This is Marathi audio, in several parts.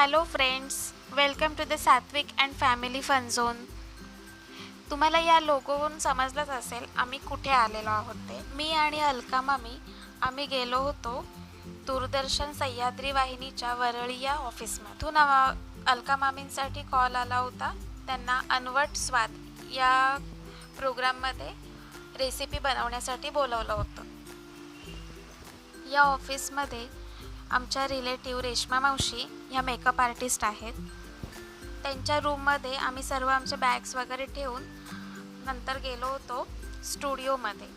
Hello friends welcome to the Satvik and family fun zone तुम्हाला या लोगोवरून समजलंच असेल आम्ही कुठे आलेलो आहोत ते. मी आणि अलका मामी आम्ही गेलो होतो दूरदर्शन सह्याद्री वाहिनीच्या वरळी या ऑफिसमधून अलका मामींसाठी कॉल आला होता. त्यांना अनवट स्वाद या प्रोग्राममध्ये रेसिपी बनवण्यासाठी बोलवलं होतं. या ऑफिसमध्ये आमच्या रिलेटिव्ह रेश्मा मावशी ह्या मेकअप आर्टिस्ट आहेत. त्यांच्या रूममध्ये आम्ही सर्व आमचे बॅग्स वगैरे ठेवून नंतर गेलो होतो स्टुडिओमध्ये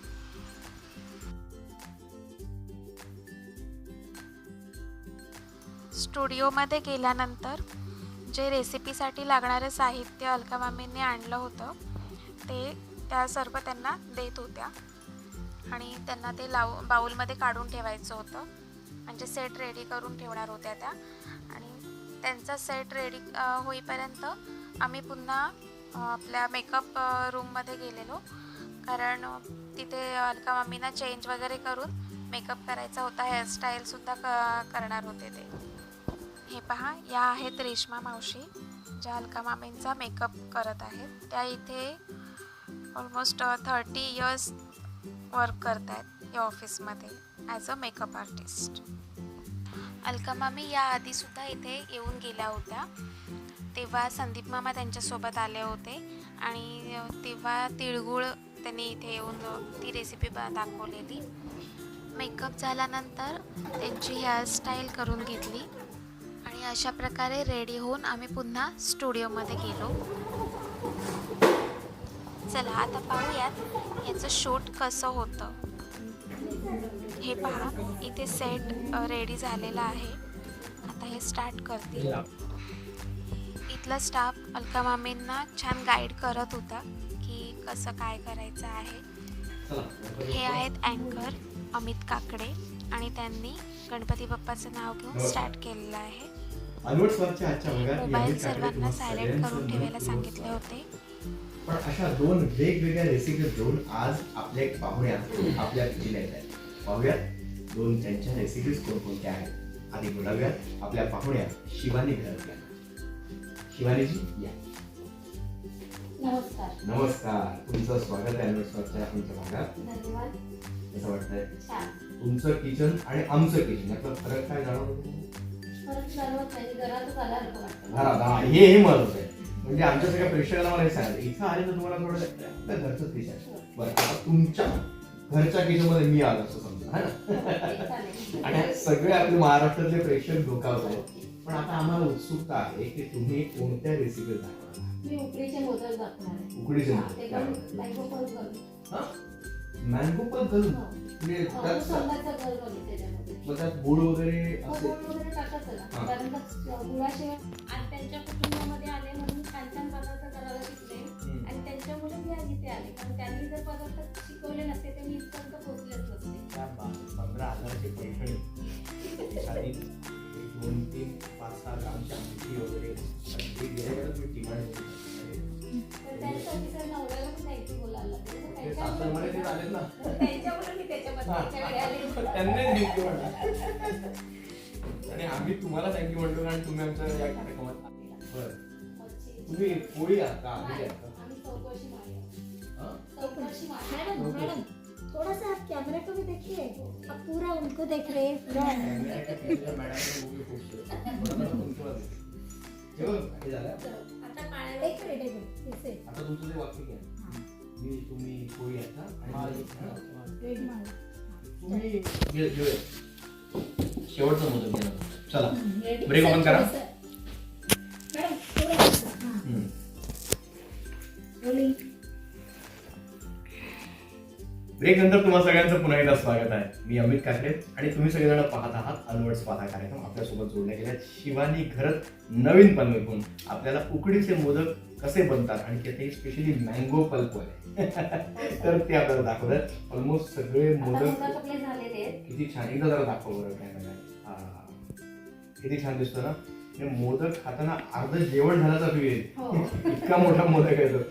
स्टुडिओमध्ये गेल्यानंतर जे रेसिपीसाठी लागणारं साहित्य अलका मामींनी आणलं होतं ते त्या सर्व त्यांना देत होत्या. आणि त्यांना ते लाव बाऊलमध्ये काढून ठेवायचं होतं. म्हणजे सेट रेडी करून ठेवणार होत्या त्या. आणि त्यांचा सेट रेडी होईपर्यंत आम्ही पुन्हा आपल्या मेकअप रूममध्ये गेलेलो. कारण तिथे अलका मम्मीना चेंज वगैरे करून मेकअप करायचा होता हेअरस्टाईलसुद्धा क करणार होते ते. हे पहा या आहेत रेश्मा मावशी ज्या अलका मामींचा मेकअप करत आहेत. त्या इथे ऑलमोस्ट थर्टी इयर्स वर्क करत आहेत या ऑफिसमध्ये as a makeup artist Alka मामी या आधीसुद्धा इथे येऊन गेल्या होत्या. तेव्हा संदीप मामा त्यांच्यासोबत आले होते आणि तेव्हा तिळगुळ त्यांनी इथे येऊन ती रेसिपी ब दाखवलेली. मेकअप झाल्यानंतर त्यांची हेअरस्टाईल करून घेतली आणि अशा प्रकारे रेडी होऊन आम्ही पुन्हा स्टुडिओमध्ये गेलो. चला आता पाहूयात याचं शूट कसं होतं. हे पहा इथे सेट रेडी झालेला आहे. आता हे स्टार्ट करतील. इथला स्टाफ अलका मामींना छान गाईड करत होता की कसं काय करायचं आहे. हे आहेत अँकर अमित काकडे आणि त्यांनी गणपती बाप्पाचं नाव घेऊन स्टार्ट केलेलं आहे. मोबाईल सर्वांना सायलेंट करून ठेवायला सांगितले होते. पण अशा दोन वेगवेगळ्या रेसिपी घेऊन आज आपल्या पाहुण्या आपल्या येत आहेत पाहुयात. दोन त्यांच्या रेसिपीज कोणकोणत्या आहेत? आधी बोलाव्यात आपल्या पाहुण्या शिवानी घरातल्या शिवानीजी या. नमस्कार. नमस्कार. तुमचं स्वागत आहे अनवट स्वरच्या आमच्या भागात. धन्यवाद. कसं वाटतंय? छान. तुमचं किचन आणि आमचं किचन यातला फरक काय जाणवतो? परत जाणवत नाही घरातच आल्यासारखं वाटतं. घरात हा, हे. हे महत्वाचं आहे. म्हणजे आमच्या सगळ्या प्रेक्षकांना मला हे सांगायचं इथं आले तर तुम्हाला थोडं घरचं किचन बरं आता तुमच्या घरच्या किचनमध्ये मी आलो असं समजा. आणि हे सगळे आपले महाराष्ट्रातले प्रेक्षक धोकावत आहेत पण आता आम्हाला उत्सुकता आहे की तुम्ही कोणत्या रेसिपी दाखवणार मी उकडीचे मोदक दाखवणार आहे. उकडीचे हा, मोदक. ते पण मँगो पण मँगो हो. म्हणजे अहो, त्यात त्याच्यामध्ये. मग त्यात गुळ वगैरे हो, असे गोड वगैरे हा. कारण का गुळाशिवाय त्यांच्या कुटुंबामध्ये आले म्हणून आज इथे आले. कारण त्यांनी जर पदार्थ शिकवले नसते तर मी इथपर्यंत पोहोचलेच नसते. त्या बा- पंधरा हजाराची पैठणी एखादी एक दोन तीन पाच सहा ग्रामची आमटी वगैरे सगळी गेल्यावरच मी डिमांड तर त्यांच्यासाठी सर नवऱ्याला पण द्यायची बोलायला लागले. तर ते सासरमध्ये ते त्यांच्यामुळे झालेत ना. त्यांच्यामुळे मी त्याच्यामध्ये त्याच्या वेळी आले. त्यांनी थँक्यू म्हणलं आणि आम्ही तुम्हाला थँक्यू म्हणतो कारण तुम्ही आमच्या या कार्यक्रमात आले. बरं. तुम्ही पोळी आहात का आम्ही आहात मैडम मैडम थोड़ा सा आप कैमरे को भी देखिए आप पूरा उनको देख रहे हैं. पूरा एका. आता मिनट एक मिनट आता तुमचं ते वाक्य घ्या मी तुम्ही शेवटचं मोदक घ्या चला ब्रेक ओपन करा ब्रेक नंतर तुम्हा सगळ्यांचं पुन्हा एकदा स्वागत आहे. मी अमित काकडे आणि तुम्ही सगळेजण पाहत आहात अनवट स्पाथा कार्यक्रम. आपल्यासोबत जोडल्या गेल्या शिवानी घरत नवीन पनवेकून आपल्याला उकडीचे मोदक कसे बनतात आणि ते स्पेशली मँगो पल्प आहे तर ते आपल्याला दाखवतात ऑलमोस्ट सगळे मोदक किती छान. एकदा जरा दाखव बरं काय हा किती छान दिसतो ना? हे मोदक खाताना अर्ध जेवण झाल्याचा फील येईल हो. इतका मोठा मोदक आहे तो.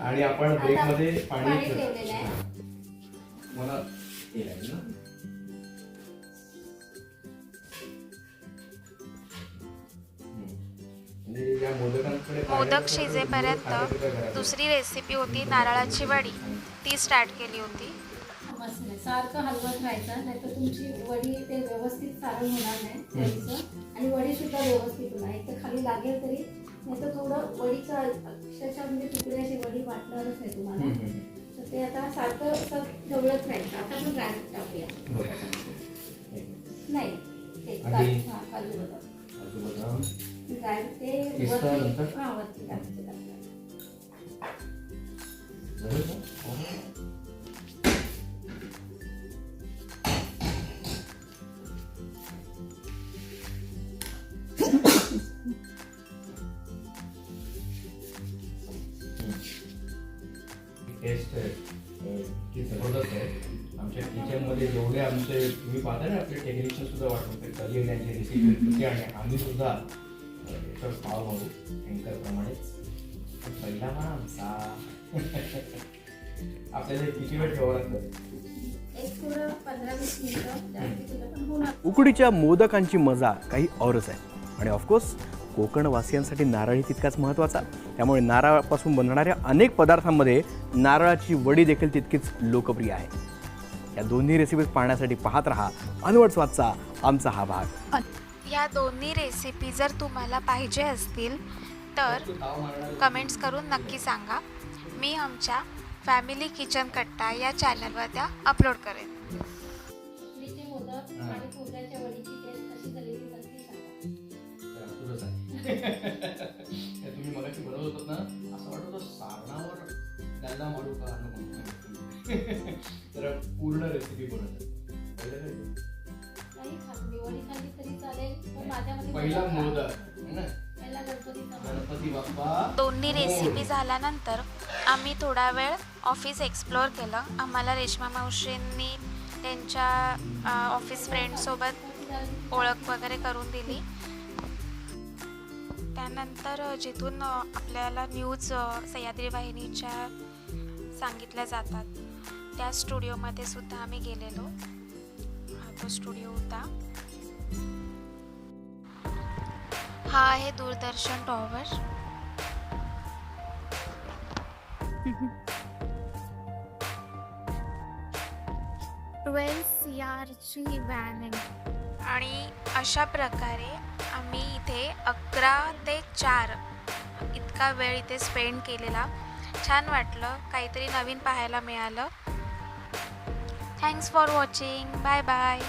आणि आपण आता ब्रेकमध्ये पाणी पाणी ठेवलेलं आहे. मला हे लागेल ना. हम्म. म्हणजे मोदक शिजेपर्यंत. दुसरी रेसिपी होती नारळाची वडी. ती स्टार्ट केली होती. सारखं हलवत राहायचं नाही तर तुमची वडी ते व्यवस्थित सारण होणार नाही आणि वडी सुद्धा व्यवस्थित होणार. एक तर खाली लागेल तरी नाही तर थोडं वडीचं अक्षरशः म्हणजे तुकडे अशी वडी वाटणारच नाही तुम्हाला. ते आता सारखं असं ढवळत राहायचं आता आपण टाकूया मिनिट. नाही ते आणि? काजू हां काजू बदाम काजू बदाम. ड्राय ते किसतं वरती नंतर? हां वरती टाकायचं टाकायचं. झालं का? टेस्ट ती जबरदस्त आहे आमच्या किचनमध्ये जेवढे आमचे तुम्ही पाहता ना आपले टेक्निशियन सुद्धा वाटतो कलियर यांची रेसिपी होती आणि आम्ही सुद्धा याच्यावर पाव भाऊ अँकरप्रमाणेच पण पहिला मान आमचा. आपल्याला किती वेळ ठेवावं लागतं? उकडीच्या मोदकांची मजा काही औरच आहे. आणि ऑफकोर्स कोकणवासियांसाठी नारळही तितकाच महत्त्वाचा. त्यामुळे नारळापासून बनणाऱ्या अनेक पदार्थांमध्ये नारळाची वडी देखील तितकीच लोकप्रिय आहे. या दोन्ही रेसिपीज पाहण्यासाठी पाहत रहा. अनवट स्वादचा आमचा हा भाग. या दोन्ही रेसिपी जर तुम्हाला पाहिजे असतील तर कमेंट्स करून नक्की सांगा. मी आमच्या फॅमिली किचन कट्टा या चॅनलवर त्या अपलोड करेन. तुम्ही होतात ना असं वाटत होतं सारणावर मारू का? नको. तर पूर्ण रेसिपी पहिलं मोदक. गणपती बाप्पा दोन्ही रेसिपी. झाल्यानंतर आम्ही थोडा वेळ ऑफिस एक्सप्लोअर केलं. आम्हाला रेश्मा मावशींनी त्यांच्या ऑफिस फ्रेंडसोबत ओळख वगैरे करून दिली. त्यानंतर जिथून आपल्याला न्यूज सह्याद्री वाहिनीच्या सांगितल्या जातात. त्या स्टुडिओमध्ये सुद्धा आम्ही गेलेलो. हा तो स्टुडिओ होता. हा आहे दूरदर्शन टॉवर. ट्वेल्व सी आरची व्हॅन आणि अशा प्रकारे अकरा ते चार. इतका वेळ इथे स्पेंड केलेला. छान वाटलं. काहीतरी नवीन पाहायला मिळालं. Thanks for watching bye bye